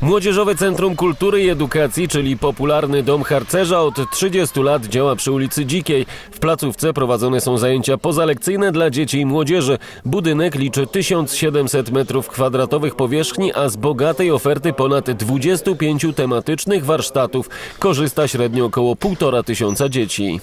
Młodzieżowe Centrum Kultury i Edukacji, czyli popularny Dom Harcerza od 30 lat działa przy ulicy Dzikiej. W placówce prowadzone są zajęcia pozalekcyjne dla dzieci i młodzieży. Budynek liczy 1700 m2 powierzchni, a z bogatej oferty ponad 25 tematycznych warsztatów korzysta średnio około 1,5 tysiąca dzieci.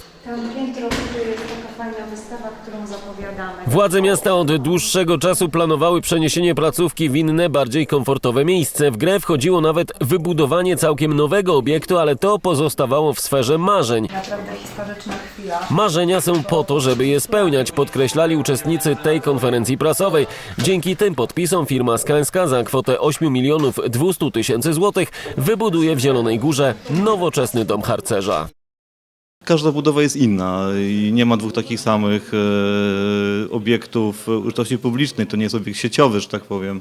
Władze miasta od dłuższego czasu planowały przeniesienie placówki w inne, bardziej komfortowe miejsce. W grę wchodziło nawet wybudowanie całkiem nowego obiektu, ale to pozostawało w sferze marzeń. Naprawdę historyczna chwila. Marzenia są po to, żeby je spełniać, podkreślali uczestnicy tej konferencji prasowej. Dzięki tym podpisom firma Skanska za kwotę 8 milionów 200 tysięcy złotych wybuduje w Zielonej Górze nowoczesny dom harcerza. Każda budowa jest inna i nie ma dwóch takich samych e, obiektów użyteczności publicznej. To nie jest obiekt sieciowy, że tak powiem.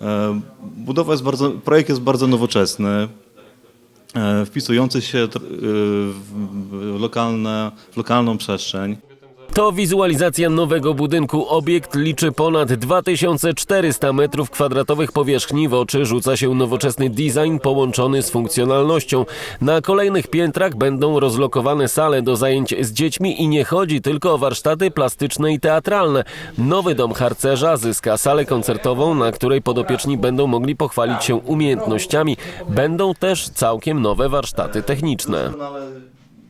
E, budowa jest bardzo, projekt jest bardzo nowoczesny, e, wpisujący się w, lokalne, w lokalną przestrzeń. To wizualizacja nowego budynku. Obiekt liczy ponad 2400 m2 powierzchni. W oczy rzuca się nowoczesny design połączony z funkcjonalnością. Na kolejnych piętrach będą rozlokowane sale do zajęć z dziećmi i nie chodzi tylko o warsztaty plastyczne i teatralne. Nowy dom harcerza zyska salę koncertową, na której podopieczni będą mogli pochwalić się umiejętnościami. Będą też całkiem nowe warsztaty techniczne.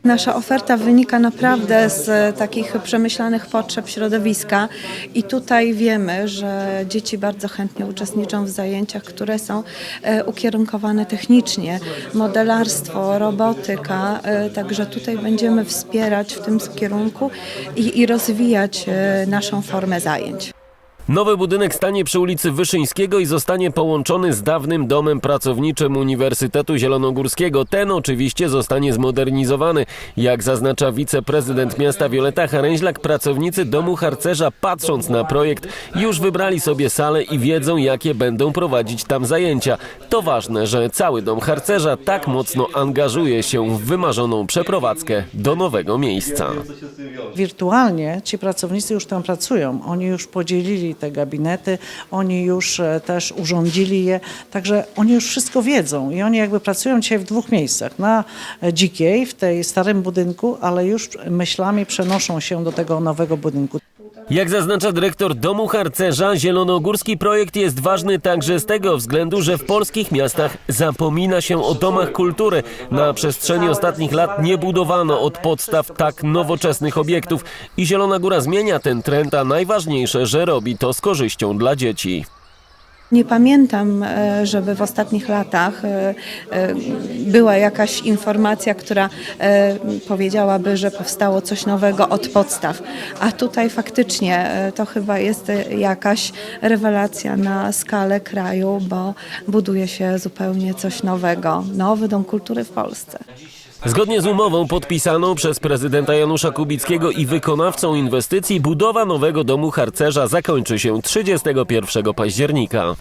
Nasza oferta wynika naprawdę z e, takich przemyślanych potrzeb środowiska i tutaj wiemy, że dzieci bardzo chętnie uczestniczą w zajęciach, które są e, ukierunkowane technicznie, modelarstwo, robotyka, e, także tutaj będziemy wspierać w tym kierunku i, i rozwijać naszą formę zajęć. Nowy budynek stanie przy ulicy Wyszyńskiego i zostanie połączony z dawnym domem pracowniczym Uniwersytetu Zielonogórskiego. Ten oczywiście zostanie zmodernizowany. Jak zaznacza wiceprezydent miasta Wioleta Haręźlak, pracownicy domu harcerza patrząc na projekt już wybrali sobie salę i wiedzą jakie będą prowadzić tam zajęcia. To ważne, że cały dom harcerza tak mocno angażuje się w wymarzoną przeprowadzkę do nowego miejsca. Wirtualnie ci pracownicy już tam pracują. Oni już podzielili te gabinety, oni już e, też urządzili je, także oni już wszystko wiedzą i oni jakby pracują dzisiaj w dwóch miejscach. Na e, Dzikiej, w tej starym budynku, ale już myślami przenoszą się do tego nowego budynku. Jak zaznacza dyrektor domu harcerza, zielonogórski projekt jest ważny także z tego względu, że w polskich miastach zapomina się o domach kultury. Na przestrzeni ostatnich lat nie budowano od podstaw tak nowoczesnych obiektów i Zielona Góra zmienia ten trend, a najważniejsze, że robi to z korzyścią dla dzieci. Nie pamiętam, e, żeby w ostatnich latach e, e, była jakaś informacja, która powiedziałaby, że powstało coś nowego od podstaw. A tutaj faktycznie to chyba jest jakaś rewelacja na skalę kraju, bo buduje się zupełnie coś nowego. Nowy Dom Kultury w Polsce. Zgodnie z umową podpisaną przez prezydenta Janusza Kubickiego i wykonawcą inwestycji budowa nowego domu harcerza zakończy się 31 października.